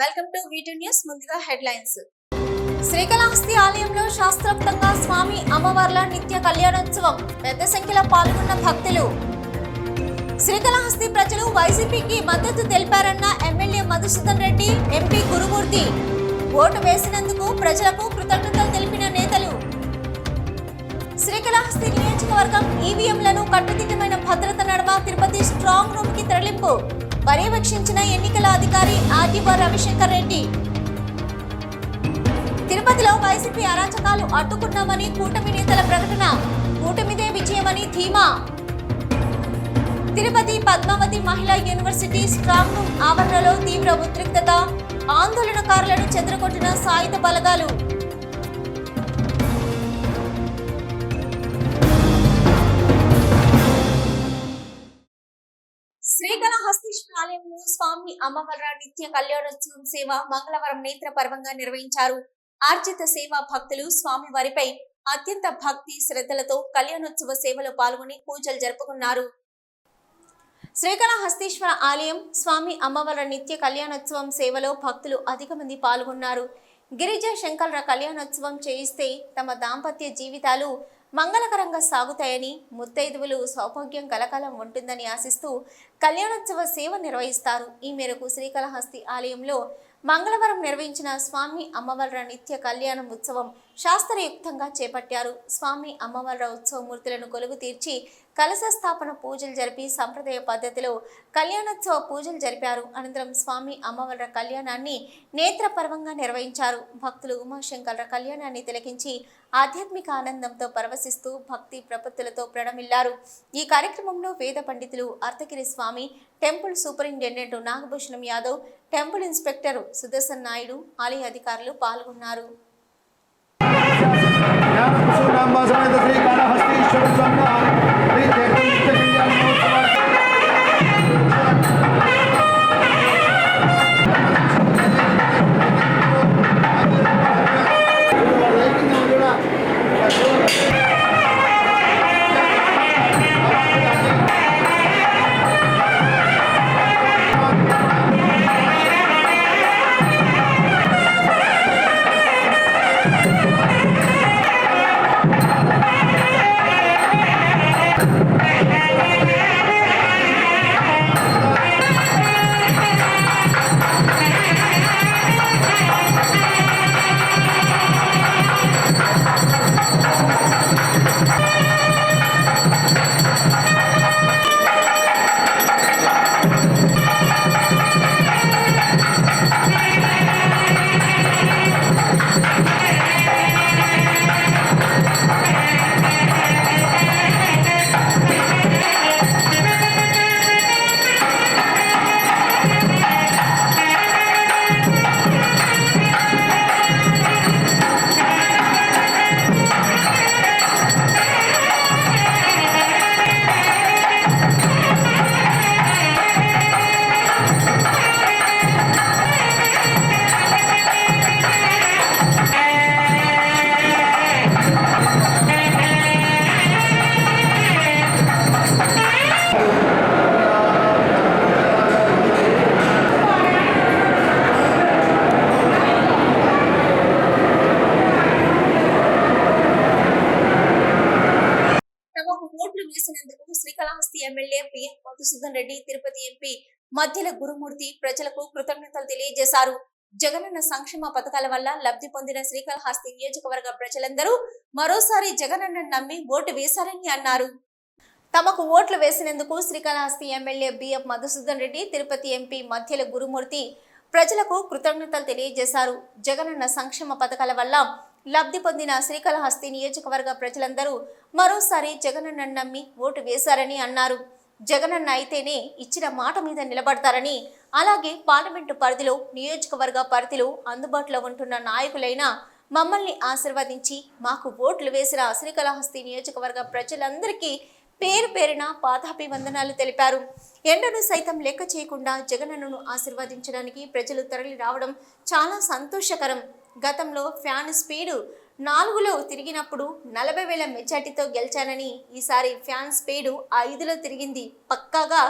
Welcome to వీటి news ముందుగా headlines Srikalahasti ఆలయంలో శాస్త్రోక్తంగా స్వామి అమ్మవార్ల నిత్య కళ్యాణోత్సవం. పెద్ద సంఖ్యలో పాల్గొన్న భక్తులు. శ్రీకాళహస్తి ప్రజలు వైసీపీకి మద్దతు తెలిపారన్న MLA Madhusudan Reddy MP Gurumurthy. Vote వేసినందుకు ప్రజలకు కృతజ్ఞతలు తెలిపిన నేతలు. శ్రీకాళహస్తి నియోజకవర్గం ఈవీఎంలను కట్టుదిట్టమైన భద్రత నడమ తిరుపతి స్ట్రాంగ్ రూమ్ కి పర్యవేక్షించిన ఎన్నికల అధికారి ఆర్డీఓ రవిశంకర్ రెడ్డి. తిరుపతిలో వైసీపీ అరాచకాలు అడ్డుకున్నామని కూటమి నేతల ప్రకటన. కూటమిదే విజయమని ధీమా. తిరుపతి పద్మావతి మహిళా యూనివర్సిటీ స్ట్రాంగ్ రూమ్ ఆవరణలో తీవ్ర ఉద్రిక్తత. ఆందోళనకారులను చెదరగొట్టిన సాయుధ బలగాలు. స్వామి అమ్మవారి నిత్య కళ్యాణోత్సవం సేవ మంగళవారం నేత్ర పర్వంగా నిర్వహించారు. ఆర్జిత సేవా భక్తులు స్వామి వారిపై అత్యంత భక్తి శ్రద్ధలతో కళ్యాణోత్సవ సేవలో పాల్గొని పూజలు జరుపుకున్నారు. శ్రీకాళహస్తీశ్వర ఆలయం స్వామి అమ్మవారి నిత్య కళ్యాణోత్సవం సేవలో భక్తులు అధిక మంది పాల్గొన్నారు. గిరిజ శంకర్ర కళ్యాణోత్సవం చేయిస్తే తమ దాంపత్య జీవితాలు మంగళకరంగా సాగుతాయని ముత్తైదువులు సౌభాగ్యం కలకాలం ఉంటుందని ఆశిస్తూ కళ్యాణోత్సవ సేవ నిర్వహిస్తారు. ఈ మేరకు శ్రీకాళహస్తి ఆలయంలో మంగళవారం నిర్వహించిన స్వామి అమ్మవార్ల నిత్య కళ్యాణం ఉత్సవం శాస్త్రయుక్తంగా చేపట్టారు. స్వామి అమ్మవార్ల ఉత్సవమూర్తులను కొలువు తీర్చి కలశ స్థాపన పూజలు జరిపి సంప్రదాయ పద్ధతిలో కళ్యాణోత్సవ పూజలు జరిపారు. అనంతరం స్వామి అమ్మవార్ల కళ్యాణాన్ని నేత్రపర్వంగా నిర్వహించారు. భక్తులు ఉమాశంకర్ల కళ్యాణాన్ని తిలకించి ఆధ్యాత్మిక ఆనందంతో పరవశిస్తూ భక్తి ప్రపత్తులతో ప్రణమిల్లారు. ఈ కార్యక్రమంలో వేద పండితులు Ardhagiri Swami temple superintendent Nagabhushanam Yadav temple inspector Sudarshan Naidu ఆలయ అధికారులు పాల్గొన్నారు. జ్ఞానకుశూనాంబ సమేత శ్రీకాళహస్తీశ్వర స్వామి శ్రీ తీర్థ నిత్య కళ్యాణోత్సవ మధ్యల గురుమూర్తి ప్రజలకు కృతజ్ఞతలు తెలియజేశారు. జగనన్న సంక్షేమ పథకాల వల్ల లబ్ధి పొందిన శ్రీకాళహస్తి నియోజకవర్గ ప్రజలందరూ మరోసారి జగనన్న నమ్మి ఓటు వేశారని అన్నారు. తమకు ఓట్లు వేసినందుకు శ్రీకాళహస్తి ఎమ్మెల్యే బిఎఫ్ మధుసూదన్ రెడ్డి తిరుపతి ఎంపీ మధ్యల గురుమూర్తి ప్రజలకు కృతజ్ఞతలు తెలియజేశారు. జగనన్న సంక్షేమ పథకాల వల్ల లబ్ధి పొందిన శ్రీకాళహస్తి నియోజకవర్గ ప్రజలందరూ మరోసారి జగనన్న నమ్మి ఓటు వేశారని అన్నారు. జగనన్న అయితేనే ఇచ్చిన మాట మీద నిలబడతారని అలాగే పార్లమెంటు పరిధిలో నియోజకవర్గ పరిధిలో అందుబాటులో ఉంటున్న నాయకులైన మమ్మల్ని ఆశీర్వదించి మాకు ఓట్లు వేసిన శ్రీకాళహస్తి నియోజకవర్గ ప్రజలందరికీ పేరు పేరున పాదాభివందనాలు తెలిపారు. ఎండను సైతం లెక్క చేయకుండా జగనన్నను ఆశీర్వదించడానికి ప్రజలు తరలి రావడం చాలా సంతోషకరం. గతంలో ఫ్యాన్ స్పీడు నాలుగులో తిరిగినప్పుడు నలభై వేల మెజార్టీతో గెలిచానని ఈసారి ఫ్యాన్స్ పేడు ఐదులో తిరిగింది. పక్కాగా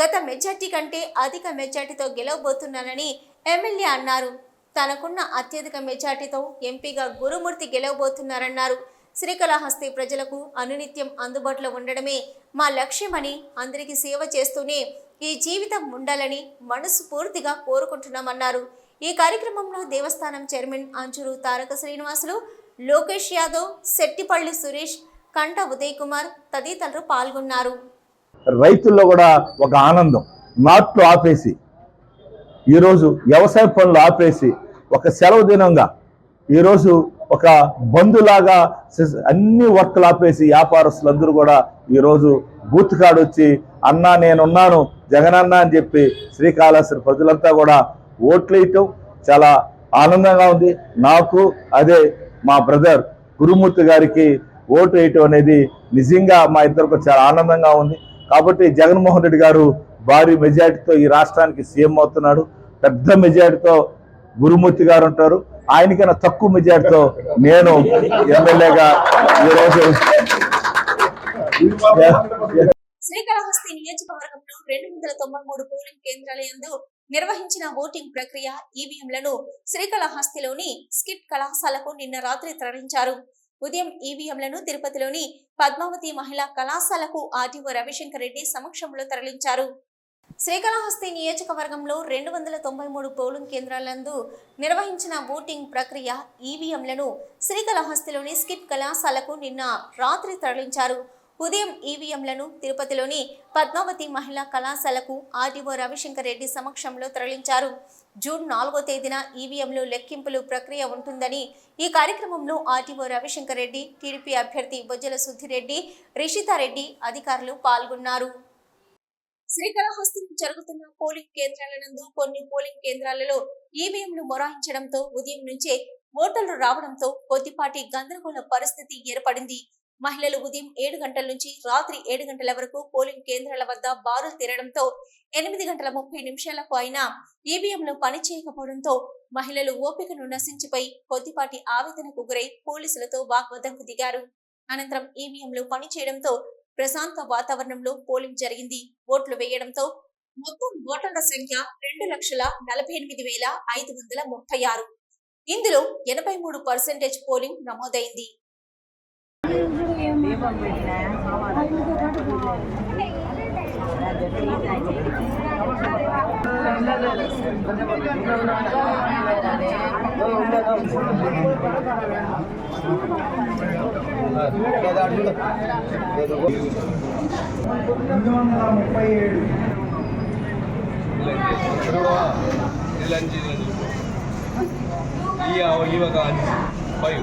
గత మెజార్టీ కంటే అధిక మెజార్టీతో గెలవబోతున్నానని ఎమ్మెల్యే అన్నారు. తనకున్న అత్యధిక మెజార్టీతో ఎంపీగా గురుమూర్తి గెలవబోతున్నారన్నారు. శ్రీకాళహస్తి ప్రజలకు అనునిత్యం అందుబాటులో ఉండడమే మా లక్ష్యమని అందరికీ సేవ చేస్తూనే ఈ జీవితం ఉండాలని మనస్ఫూర్తిగా కోరుకుంటున్నామన్నారు. ఈ కార్యక్రమంలో దేవస్థానం చైర్మన్ అంచురు తారక శ్రీనివాసులు లోకేష్ యాదవ్ శెట్టిపల్లి సురేష్ కంట ఉదయ్ కుమార్ తదితరులు పాల్గొన్నారు. రైతుల్లో కూడా ఒక ఆనందం. నాట్లు ఆపేసి ఈరోజు వ్యవసాయ పనులు ఆపేసి ఒక సెలవు దినంగా ఈరోజు ఒక బంధులాగా అన్ని వర్క్లు ఆపేసి వ్యాపారస్తులందరూ కూడా ఈరోజు బూత్ కార్డు వచ్చి అన్నా నేనున్నాను జగనన్న అని చెప్పి శ్రీకాళహస్తి ప్రజలంతా కూడా ఓట్లు వేయటం చాలా ఆనందంగా ఉంది. నాకు అదే మా బ్రదర్ గురుమూర్తి గారికి ఓటు వేయటం అనేది నిజంగా మా ఇద్దరికి చాలా ఆనందంగా ఉంది. కాబట్టి జగన్మోహన్ రెడ్డి గారు భారీ మెజార్టీతో ఈ రాష్ట్రానికి సీఎం అవుతున్నాడు. పెద్ద మెజార్టీతో గురుమూర్తి గారు ఉంటారు. ఆయనకైనా తక్కువ మెజార్టీతో నేను ఎమ్మెల్యేగా ఈరోజు శ్రీకాళహస్తి నియోజకవర్గంలో రెండు వందల తొంభై మూడు పోలింగ్ కేంద్రాల నిర్వహించిన ఓటింగ్ ప్రక్రియ ఈవీఎంలను శ్రీకాళహస్తిలోని స్కిట్ కళాశాలకు నిన్న రాత్రి తరలించారు. ఉదయం ఈవీఎంలను తిరుపతిలోని పద్మావతి మహిళా కళాశాలకు ఆర్టీఓ రవిశంకర్ రెడ్డి సమక్షంలో తరలించారు. శ్రీకాళహస్తి నియోజకవర్గంలో రెండు వందల తొంభై మూడు పోలింగ్ కేంద్రాలందు నిర్వహించిన ఓటింగ్ ప్రక్రియ ఈవీఎంలను శ్రీకాళహస్తిలోని స్కిట్ కళాశాలకు నిన్న రాత్రి తరలించారు. ఉదయం ఈవీఎంలను తిరుపతిలోని పద్మావతి మహిళా కళాశాలకు ఆర్డీఓ రవిశంకర్ రెడ్డి సమక్షంలో తరలించారు. జూన్ నాలుగో తేదీన ఈవీఎంలు లెక్కింపులు ప్రక్రియ ఉంటుందని ఈ కార్యక్రమంలో ఆర్టీఓ రవిశంకర్ రెడ్డి టీడీపీ అభ్యర్థి బొజ్జల సుధిరెడ్డి రిషితారెడ్డి అధికారులు పాల్గొన్నారు. శ్రీకాళహస్తిలో జరుగుతున్న పోలింగ్ కేంద్రాల నందు కొన్ని పోలింగ్ కేంద్రాలలో ఈవీఎంలు మొరాయించడంతో ఉదయం నుంచే ఓటర్లు రావడంతో కొద్దిపాటి గందరగోళ పరిస్థితి ఏర్పడింది. మహిళలు ఉదయం ఏడు గంటల నుంచి రాత్రి ఏడు గంటల వరకు పోలింగ్ కేంద్రాల వద్ద బారులు తీరడంతో ఎనిమిది గంటల ముప్పై నిమిషాలకు అయినా ఈవీఎంలు పనిచేయకపోవడంతో మహిళలు ఓపికను నశించిపోయి కొద్దిపాటి ఆవేదనకు గురై పోలీసులతో వాగ్వాదంకు దిగారు. అనంతరం ఈవీఎంలు పనిచేయడంతో ప్రశాంత వాతావరణంలో పోలింగ్ జరిగింది. ఓట్లు వేయడంతో మొత్తం ఓటర్ల సంఖ్య రెండు లక్షల నలభై ఎనిమిది వేల ఐదు వందల ముప్పై ఆరు. ఇందులో ఎనభై మూడు పర్సెంటేజ్ పోలింగ్ నమోదైంది. వందల ముప్పై ఏడు ఇವಾಗ ఫైవ్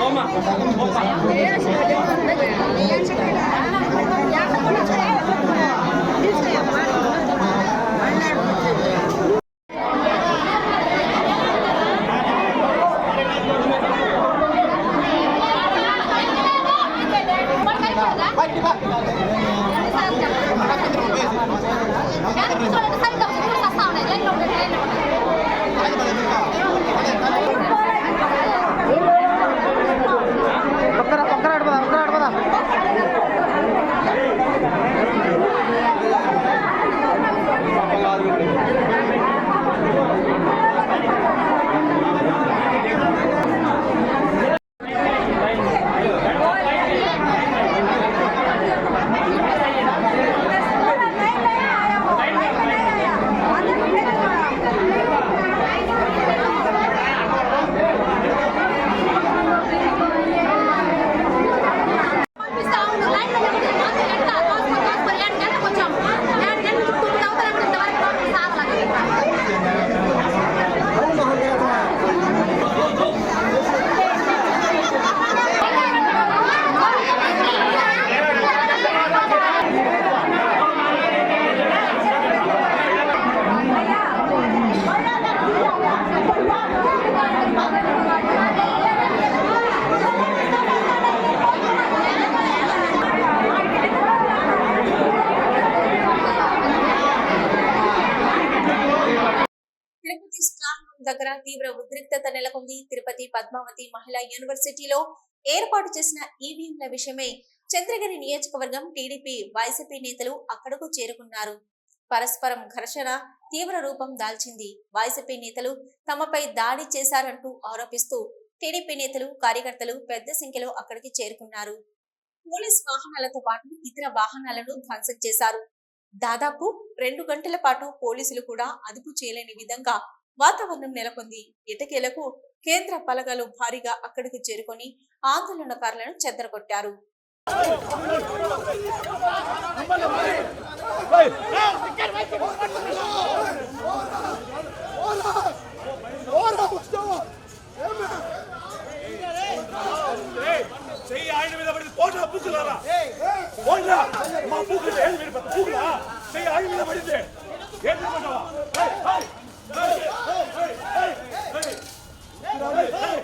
엄마, 엄마. సిగ్గు తీవ్ర ఉద్రిక్తత నెలకొంది. తిరుపతి పద్మావతి మహిళా యూనివర్సిటీలో ఏర్పాటు చేసిన ఈవీఎంల విషయమై చంద్రగిరి నియోజకవర్గం టీడీపీ వైసీపీ నేతలు అక్కడకు చేరుకున్నారు. పరస్పరం ఘర్షణ తీవ్ర రూపం దాల్చింది. వైసీపీ నేతలు తమపై దాడి చేశారంటూ ఆరోపిస్తూ టీడీపీ నేతలు కార్యకర్తలు పెద్ద సంఖ్యలో అక్కడికి చేరుకున్నారు. పోలీస్ వాహనాలతో పాటు ఇతర వాహనాలను ధ్వంసం చేశారు. దాదాపు రెండు గంటల పాటు పోలీసులు కూడా అదుపు చేయలేని విధంగా వాతావరణం నెలకొంది. ఇటకేలకు కేంద్ర పలగలు భారీగా అక్కడికి చేరుకొని ఆందోళనకారులను చెదరగొట్టారు. చెయ్యి ఆయన మీద పడింది పోట్రా పోట్రా మా ఏం మీరు చెయ్యి ఆయన మీద పడింది ఏం Hey, hey, hey.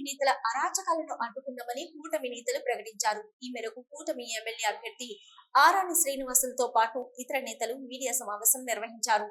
టీడీపీ నేతల అరాచకాలను అడ్డుకున్నామని కూటమి నేతలు ప్రకటించారు. ఈ మేరకు కూటమి ఎమ్మెల్యే అభ్యర్థి ఆరాని శ్రీనివాసులతో పాటు ఇతర నేతలు మీడియా సమావేశం నిర్వహించారు.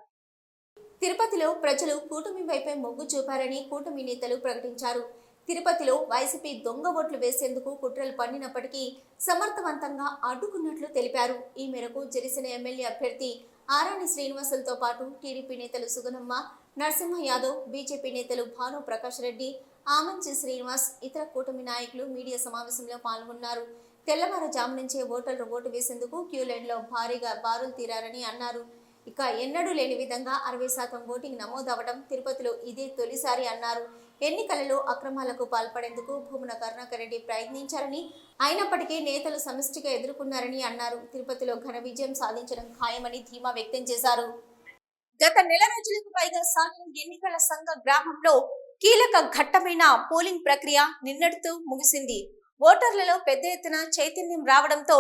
తిరుపతిలో ప్రజలు కూటమి వైపే మొగ్గు చూపారని కూటమి నేతలు ప్రకటించారు. తిరుపతిలో వైసీపీ దొంగ ఓట్లు వేసేందుకు కుట్రలు పన్నినప్పటికీ సమర్థవంతంగా అడ్డుకున్నట్లు తెలిపారు. ఈ మేరకు జరిసిన ఎమ్మెల్యే అభ్యర్థి ఆరాణి శ్రీనివాసులతో పాటు టీడీపీ నేతలు సుగనమ్మ నరసింహ యాదవ్ బీజేపీ నేతలు భాను ప్రకాష్ రెడ్డి ఆమంచి శ్రీనివాస్ ఇతర కూటమి నాయకులు మీడియా సమావేశంలో పాల్గొన్నారు. తెల్లవారుజాము నుంచే ఓటర్లు ఓటు వేసేందుకు క్యూలైన్లో భారీగా బారులు తీరారని అన్నారు. ఇక ఎన్నడూ లేని విధంగా అరవై శాతం ఓటింగ్ నమోదవడం తిరుపతిలో ఇదే తొలిసారి అన్నారు. ఎన్నికలలో అక్రమాలకు పాల్పడేందుకు భూమన కరుణాకర్ రెడ్డి ప్రయత్నించారని అయినప్పటికీ నేతలు సమిష్టిగా ఎదుర్కొన్నారని అన్నారు. తిరుపతిలో ఘన విజయం సాధించడం ఖాయమని ధీమా వ్యక్తం చేశారు. గత నెల రోజులకు పైగా సాగిన ఎన్నికల సంఘ గ్రామంలో కీలక ఘట్టమైన పోలింగ్ ప్రక్రియ నిన్నటితో ముగిసింది. ఓటర్లలో పెద్ద ఎత్తున చైతన్యం రావడంతో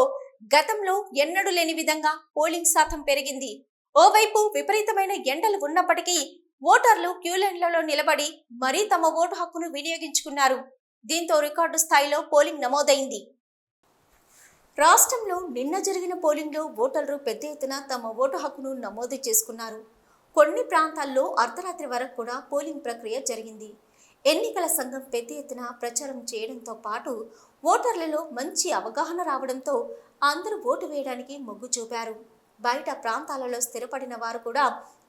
గతంలో ఎన్నడూ లేని విధంగా పోలింగ్ శాతం పెరిగింది. ఓవైపు విపరీతమైన ఎండలు ఉన్నప్పటికీ ఓటర్లు క్యూలైన్లలో నిలబడి మరీ తమ ఓటు హక్కును వినియోగించుకున్నారు. దీంతో రికార్డు స్థాయిలో పోలింగ్ నమోదైంది. రాష్ట్రంలో నిన్న జరిగిన పోలింగ్లో ఓటర్లు పెద్ద ఎత్తున తమ ఓటు హక్కును నమోదు చేసుకున్నారు. కొన్ని ప్రాంతాల్లో అర్ధరాత్రి వరకు కూడా పోలింగ్ ప్రక్రియ జరిగింది. ఎన్నికల సంఘం పెద్ద ఎత్తున ప్రచారం చేయడంతో పాటు ఓటర్లలో మంచి అవగాహన రావడంతో అందరూ ఓటు వేయడానికి మొగ్గు చూపారు. బయట ప్రాంతాలలో స్థిరపడిన వారు కూడా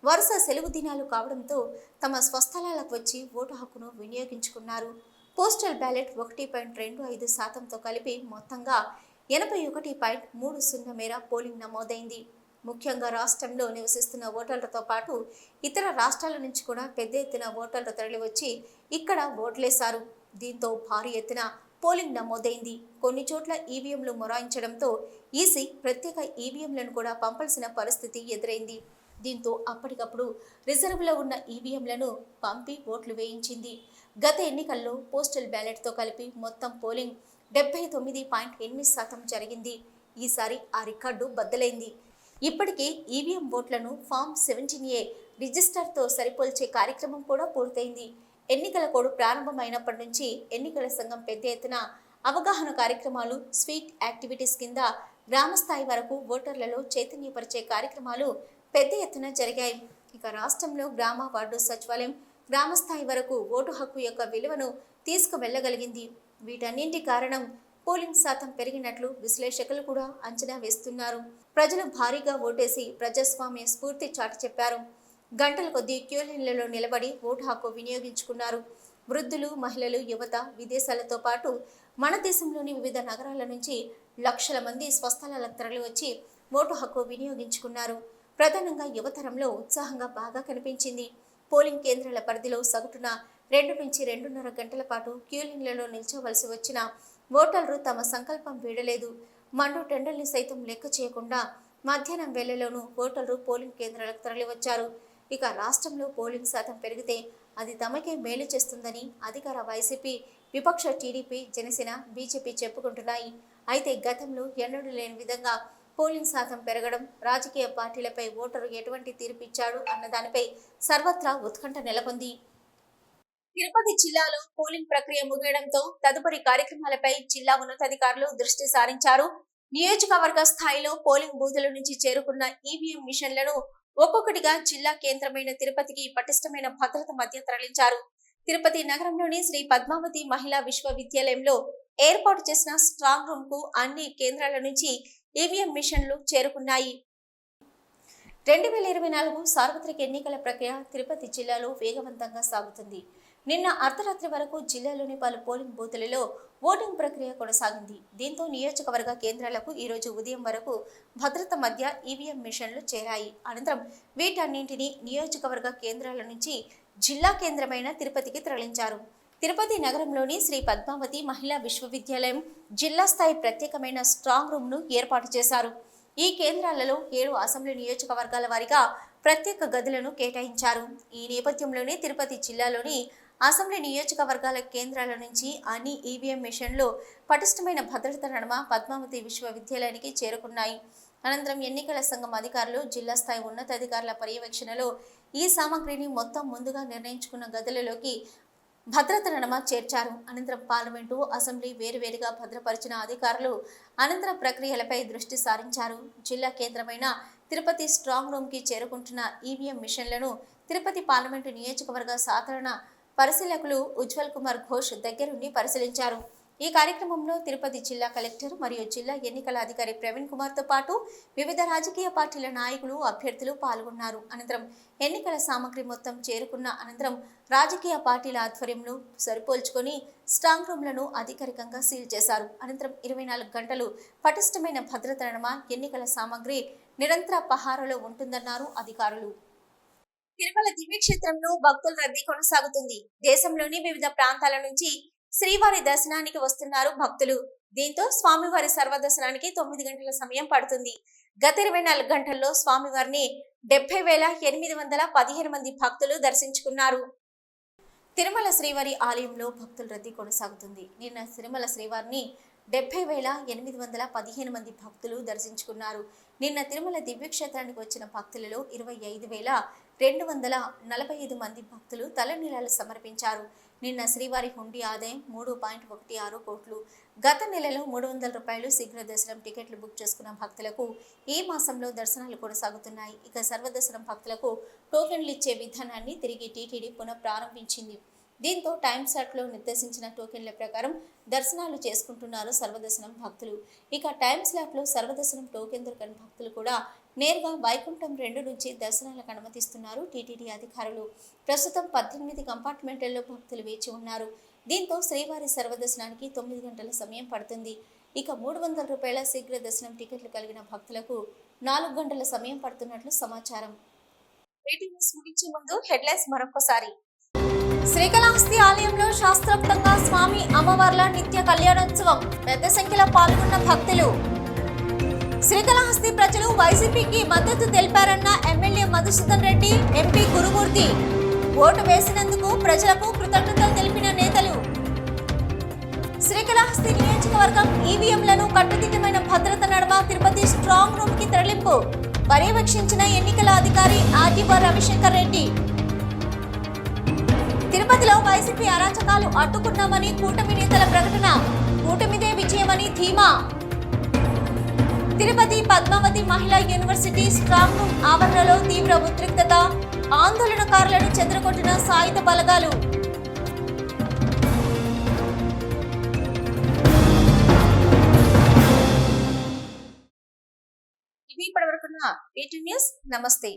వరుస సెలవు దినాలు కావడంతో తమ స్వస్థలాలకు వచ్చి ఓటు హక్కును వినియోగించుకున్నారు. పోస్టల్ బ్యాలెట్ ఒకటి పాయింట్ రెండు ఐదు శాతంతో కలిపి మొత్తంగా ఎనభై ఒకటి పాయింట్ మూడు సున్నా మేర పోలింగ్ నమోదైంది. ముఖ్యంగా రాష్ట్రంలో నివసిస్తున్న ఓటర్లతో పాటు ఇతర రాష్ట్రాల నుంచి కూడా పెద్ద ఎత్తున ఓటర్లు తరలివచ్చి ఇక్కడ ఓట్లేశారు. దీంతో భారీ ఎత్తున పోలింగ్ నమోదైంది. కొన్ని చోట్ల ఈవీఎంలు మొరాయించడంతో ఈసీ ప్రత్యేక ఈవీఎంలను కూడా పంపాల్సిన పరిస్థితి ఎదురైంది. దీంతో అప్పటికప్పుడు రిజర్వ్లో ఉన్న ఈవీఎంలను పంపి ఓట్లు వేయించింది. గత ఎన్నికల్లో పోస్టల్ బ్యాలెట్తో కలిపి మొత్తం పోలింగ్ డెబ్బై తొమ్మిది పాయింట్ ఎనిమిది శాతం జరిగింది. ఈసారి ఆ రికార్డు బద్దలైంది. ఇప్పటికే ఈవీఎం ఓట్లను ఫామ్ సెవెంటీన్ ఏ రిజిస్టర్తో సరిపోల్చే కార్యక్రమం కూడా పూర్తయింది. ఎన్నికల కోడ్ ప్రారంభమైనప్పటి నుంచి ఎన్నికల సంఘం పెద్ద ఎత్తున అవగాహన కార్యక్రమాలు స్వీట్ యాక్టివిటీస్ కింద గ్రామ స్థాయి వరకు ఓటర్లలో చైతన్యపరిచే కార్యక్రమాలు పెద్ద ఎత్తున జరిగాయి. ఇక రాష్ట్రంలో గ్రామ వార్డు సచివాలయం గ్రామస్థాయి వరకు ఓటు హక్కు యొక్క విలువను తీసుకువెళ్ళగలిగింది. వీటన్నింటి కారణం పోలింగ్ శాతం పెరిగినట్లు విశ్లేషకులు కూడా అంచనా వేస్తున్నారు. ప్రజలు భారీగా ఓటేసి ప్రజాస్వామ్య స్ఫూర్తి చాటి చెప్పారు. గంటల కొద్దీ క్యూలైన్లలో నిలబడి ఓటు హక్కు వినియోగించుకున్నారు. వృద్ధులు మహిళలు యువత విదేశాలతో పాటు మన దేశంలోని వివిధ నగరాల నుంచి లక్షల మంది స్వస్థలాలత్రులు వచ్చి ఓటు హక్కు వినియోగించుకున్నారు. ప్రధానంగా యువతరంలో ఉత్సాహంగా బాగా కనిపించింది. పోలింగ్ కేంద్రాల పరిధిలో సగటున రెండు నుంచి రెండున్నర గంటల పాటు క్యూలింగ్లలో నిల్చోవలసి వచ్చిన ఓటర్లు తమ సంకల్పం వీడలేదు. మండు టెండర్ని సైతం లెక్క చేయకుండా మధ్యాహ్నం వేళలోనూ ఓటర్లు పోలింగ్ కేంద్రాలకు తరలివచ్చారు. ఇక రాష్ట్రంలో పోలింగ్ శాతం పెరిగితే అది తమకే మేలు చేస్తుందని అధికార వైసీపీ విపక్ష టీడీపీ జనసేన బీజేపీ చెప్పుకుంటున్నాయి. అయితే గతంలో ఎన్నడూ లేని విధంగా పోలింగ్ శాతం పెరగడం రాజకీయ పార్టీలపై ఓటరు ఎటువంటి తీర్పిచ్చాడు అన్న దానిపై సర్వత్రా ఉత్కంఠ నెలకొంది. తిరుపతి జిల్లాలో పోలింగ్ ప్రక్రియ ముగియడంతో తదుపరి కార్యక్రమాలపై జిల్లా ఉన్నతాధికారులు దృష్టి సారించారు. నియోజకవర్గ స్థాయిలో పోలింగ్ బూతుల నుంచి చేరుకున్న ఈవీఎం మిషన్లను ఒక్కొక్కటిగా జిల్లా కేంద్రమైన తిరుపతికి పటిష్టమైన భద్రత మధ్య తరలించారు తిరుపతి నగరంలోని శ్రీ పద్మావతి మహిళా విశ్వవిద్యాలయంలో ఏర్పాటు చేసిన స్ట్రాంగ్ రూమ్కు అన్ని కేంద్రాల నుంచి ఈవీఎం మిషన్లు చేరుకున్నాయి. రెండు వేల ఇరవై నాలుగు సార్వత్రిక ఎన్నికల ప్రక్రియ తిరుపతి జిల్లాలో వేగవంతంగా సాగుతుంది. నిన్న అర్ధరాత్రి వరకు జిల్లాలోని పలు పోలింగ్ బూతులలో ఓటింగ్ ప్రక్రియ కొనసాగింది. దీంతో నియోజకవర్గ కేంద్రాలకు ఈరోజు ఉదయం వరకు భద్రత మధ్య ఈవీఎం మిషన్లు చేరాయి. అనంతరం వీటన్నింటినీ నియోజకవర్గ కేంద్రాల నుంచి జిల్లా కేంద్రమైన తిరుపతికి తరలించారు. తిరుపతి నగరంలోని శ్రీ పద్మావతి మహిళా విశ్వవిద్యాలయం జిల్లా స్థాయి ప్రత్యేకమైన స్ట్రాంగ్ రూమ్ను ఏర్పాటు చేశారు. ఈ కేంద్రాలలో ఏడు అసెంబ్లీ నియోజకవర్గాల వారిగా ప్రత్యేక గదులను కేటాయించారు. ఈ నేపథ్యంలోనే తిరుపతి జిల్లాలోని అసెంబ్లీ నియోజకవర్గాల కేంద్రాల నుంచి అన్ని ఈవీఎం మిషన్లు పటిష్టమైన భద్రత నడమ పద్మావతి విశ్వవిద్యాలయానికి చేరుకున్నాయి. అనంతరం ఎన్నికల సంఘం అధికారులు జిల్లా స్థాయి ఉన్నతాధికారుల పర్యవేక్షణలో ఈ సామగ్రిని మొత్తం ముందుగా నిర్ణయించుకున్న గదులలోకి భద్రత నడమ చేర్చారు. అనంతరం పార్లమెంటు అసెంబ్లీ వేరువేరుగా భద్రపరిచిన అధికారులు అనంతర ప్రక్రియలపై దృష్టి సారించారు. జిల్లా కేంద్రమైన తిరుపతి స్ట్రాంగ్ రూమ్కి చేరుకుంటున్న ఈవీఎం మిషన్లను తిరుపతి పార్లమెంటు నియోజకవర్గ సాధారణ పరిశీలకులు ఉజ్వల్ కుమార్ ఘోష్ దగ్గరుండి పరిశీలించారు. ఈ కార్యక్రమంలో తిరుపతి జిల్లా కలెక్టర్ మరియు జిల్లా ఎన్నికల అధికారి ప్రవీణ్ కుమార్తో పాటు వివిధ రాజకీయ పార్టీల నాయకులు అభ్యర్థులు పాల్గొన్నారు. అనంతరం ఎన్నికల సామగ్రి మొత్తం చేరుకున్న అనంతరం రాజకీయ పార్టీల ఆధ్వర్యంలో సరిపోల్చుకొని స్ట్రాంగ్ రూమ్లను అధికారికంగా సీల్ చేశారు. అనంతరం ఇరవై నాలుగు గంటలు పటిష్టమైన భద్రత నడమ ఎన్నికల సామగ్రి నిరంతర పహారలో ఉంటుందన్నారు అధికారులు. తిరుమల దివ్యక్షేత్రంలో భక్తుల రద్దీ కొనసాగుతుంది. దేశంలోని వివిధ ప్రాంతాల నుంచి శ్రీవారి దర్శనానికి వస్తున్నారు భక్తులు. దీంతో స్వామివారి సర్వదర్శనానికి తొమ్మిది గంటల సమయం పడుతుంది. గత ఇరవై నాలుగు గంటల్లో స్వామివారిని డెబ్బై వేల ఎనిమిది వందల పదిహేను మంది భక్తులు దర్శించుకున్నారు. తిరుమల శ్రీవారి ఆలయంలో భక్తుల రద్దీ కొనసాగుతుంది. నిన్న తిరుమల శ్రీవారిని డెబ్బై వేల ఎనిమిది వందల పదిహేను మంది భక్తులు దర్శించుకున్నారు. నిన్న తిరుమల దివ్యక్షేత్రానికి వచ్చిన భక్తులలో ఇరవై ఐదు వేల రెండు వందల నలభై ఐదు మంది భక్తులు తలనీలాలు సమర్పించారు. నిన్న శ్రీవారి హుండీ ఆదాయం మూడు పాయింట్ ఒకటి ఆరు కోట్లు. గత నెలలో మూడు వందల రూపాయలు శీఘ్ర దర్శనం టికెట్లు బుక్ చేసుకున్న భక్తులకు ఈ మాసంలో దర్శనాలు కొనసాగుతున్నాయి. ఇక సర్వదర్శనం భక్తులకు టోకెన్లు ఇచ్చే విధానాన్ని తిరిగి టీటీడీ పునః ప్రారంభించింది దీంతో టైం స్లాట్లో నిర్దేశించిన టోకెన్ల ప్రకారం దర్శనాలు చేసుకుంటున్నారు సర్వదర్శనం భక్తులు. ఇక టైం స్లాట్లో సర్వదర్శనం టోకెన్ దొరకని భక్తులు కూడా నేరుగా వైకుంఠం రెండు నుంచి దర్శనాలకు అనుమతిస్తున్నారు టీటీడీ అధికారులు. ప్రస్తుతం పద్దెనిమిది కంపార్ట్మెంట్లలో భక్తులు వేచి ఉన్నారు. దీంతో శ్రీవారి సర్వదర్శనానికి తొమ్మిది గంటల సమయం పడుతుంది. ఇక మూడు వందల రూపాయల శీఘ్ర దర్శనం టికెట్లు కలిగిన భక్తులకు నాలుగు గంటల సమయం పడుతున్నట్లు సమాచారం. ముగించే ముందు హెడ్లైన్స్ మరొకసారి శ్రీకాళహస్తి ఆలయంలో శాస్త్రోక్తంగా స్వామి అమ్మవార్ల నిత్య కళ్యాణోత్సవం. పెద్ద సంఖ్యలో పాల్గొన్న భక్తులు శ్రీకాళహస్తి ప్రజలు వైసీపీకి మద్దతు తెలిపారన్న MLA Madhusudan Reddy MP Gurumurthy. Vote వేసినందుకు ప్రజలకు కృతజ్ఞతలు తెలిపిన నేతలు. శ్రీకాళహస్తి నియోజకవర్గం ఈవీఎంలను కట్టుదిట్టమైన భద్రత నడమ తిరుపతి స్ట్రాంగ్ రూమ్కి తరలింపు. పర్యవేక్షించిన ఎన్నికల అధికారి ఆర్డీఓ రవిశంకర్ రెడ్డి. తిరుపతిలో వైసీపీ అరాచకాలు అడ్డుకున్నామని కూటమి నేతల ప్రకటన. కూటమిదే విజయమని ధీమా. తిరుపతి పద్మావతి మహిళా యూనివర్సిటీ స్ట్రాంగ్ రూమ్ ఆవరణలో తీవ్ర ఉద్రిక్తత ఆందోళనకారులను చెదరగొట్టిన సాయుధ బలగాలు. ఇవి ఇప్పటివరకున్న ఏటీ న్యూస్ నమస్తే.